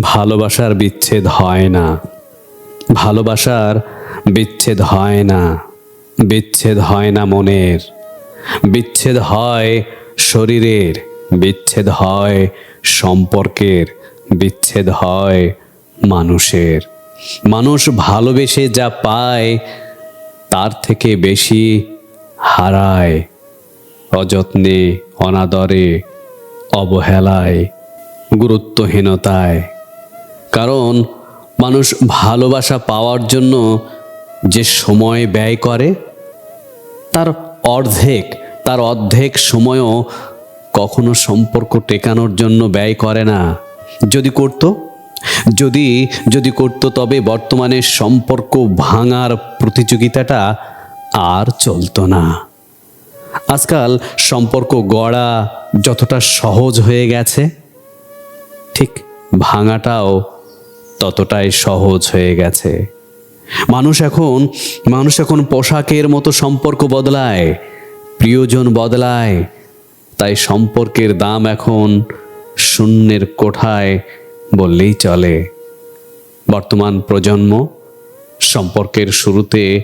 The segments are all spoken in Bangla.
ভালোবাসার বিচ্ছেদ হয় না। ভালোবাসার বিচ্ছেদ হয় না। বিচ্ছেদ হয় না মনের। বিচ্ছেদ হয় শরীরের। বিচ্ছেদ হয় সম্পর্কের। বিচ্ছেদ হয় মানুষের। মানুষ ভালোবেসে যা পায়, তার থেকে বেশি হারায়। অযত্নে, অনাদরে, অবহেলায়, গুরুত্বহীনতায়। কারণ মানুষ ভালোবাসা পাওয়ার জন্য যে সময় ব্যয় করে, তার অর্ধেক তার অর্ধেক সময়ও কখনো সম্পর্ক টেকানোর জন্য ব্যয় করে না। যদি করত, যদি যদি করত তবে বর্তমানে সম্পর্ক ভাঙার প্রতিযোগিতাটা আর চলতো না। আজকাল সম্পর্ক গড়া যতটা সহজ হয়ে গেছে, ঠিক ভাঙাটাও ততটাই সহজ হয়ে গেছে। মানুষ এখন মানুষ এখন পোশাকের মতো সম্পর্ক বদলায়, প্রিয়জন বদলায়, তাই সম্পর্কের দাম এখন শূন্যের কোঠায় বললেই চলে। বর্তমান প্রজন্ম সম্পর্কের শুরুতে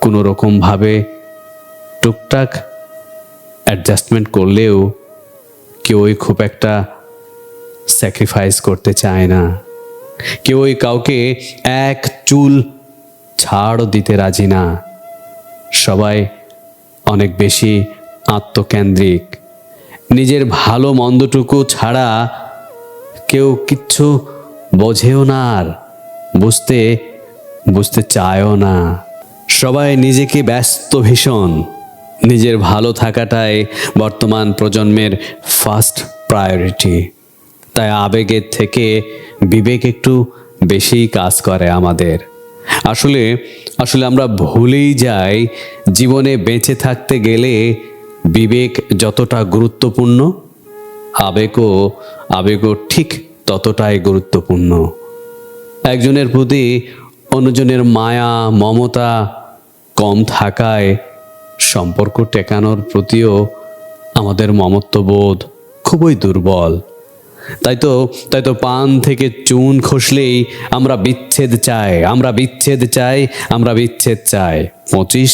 কোনো রকমভাবে টুকটাক অ্যাডজাস্টমেন্ট করলেও কেউই খুব একটা স্যাক্রিফাইস করতে চায় না। কেউই কাউকে এক চুল ছাড়ও দিতে রাজি না। সবাই অনেক বেশি আত্মকেন্দ্রিক। নিজের ভালো মন্দটুকু ছাড়া কেউ কিচ্ছু বোঝেও না আর বুঝতে বুঝতে চায়ও না। সবাই নিজেকে ব্যস্ত ভীষণ। নিজের ভালো থাকাটাই বর্তমান প্রজন্মের ফার্স্ট প্রায়োরিটি তাই আবেগের থেকে বিবেক একটু বেশিই কাজ করে আমাদের। আসলে আসলে আমরা ভুলেই যাই, জীবনে বেঁচে থাকতে গেলে বিবেক যতটা গুরুত্বপূর্ণ, আবেগও আবেগও ঠিক ততটাই গুরুত্বপূর্ণ। একজনের প্রতি অন্যজনের মায়া, মমতা কম থাকায় সম্পর্ক টেকানোর প্রতিও আমাদের মমত্ববোধ খুবই দুর্বল। তাই তো তাই তো পান থেকে চুন খসলেই আমরা বিচ্ছেদ চাই, আমরা বিচ্ছেদ চাই, আমরা বিচ্ছেদ চাই। পঁচিশ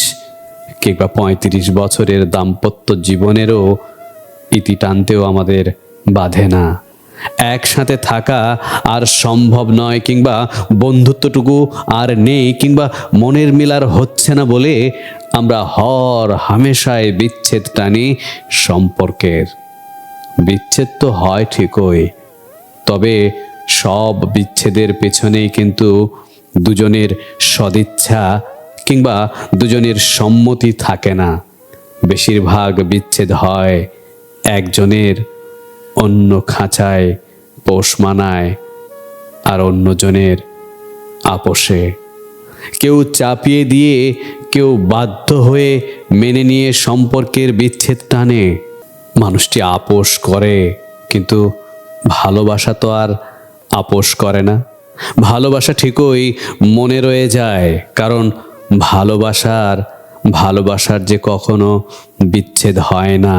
কিংবা পঁয়ত্রিশ বছরের দাম্পত্য জীবনেরও ইতি টানতেও আমাদের বাধে না। একসাথে থাকা আর সম্ভব নয় কিংবা বন্ধুত্বটুকু আর নেই কিংবা মনের মিলার হচ্ছে না বলে আমরা হর হামেশায় বিচ্ছেদ টানি সম্পর্কের বিচ্ছেদ তো হয় ঠিকই, তবে সব বিচ্ছেদের পেছনেই কিন্তু দুজনের সদিচ্ছা কিংবা দুজনের সম্মতি থাকে না। বেশিরভাগ বিচ্ছেদ হয় একজনের অন্য খাঁচায়, পোষ মানায়, আর অন্যজনের আপোষে। কেউ চাপিয়ে দিয়ে কেউ বাধ্য হয়ে মেনে নিয়ে সম্পর্কের বিচ্ছেদ টানে। মানুষটি আপোষ করে, কিন্তু ভালোবাসা তো আর আপোষ করে না। ভালোবাসা ঠিকই মনে রয়ে যায়, কারণ ভালোবাসার ভালোবাসার যে কখনো বিচ্ছেদ হয় না।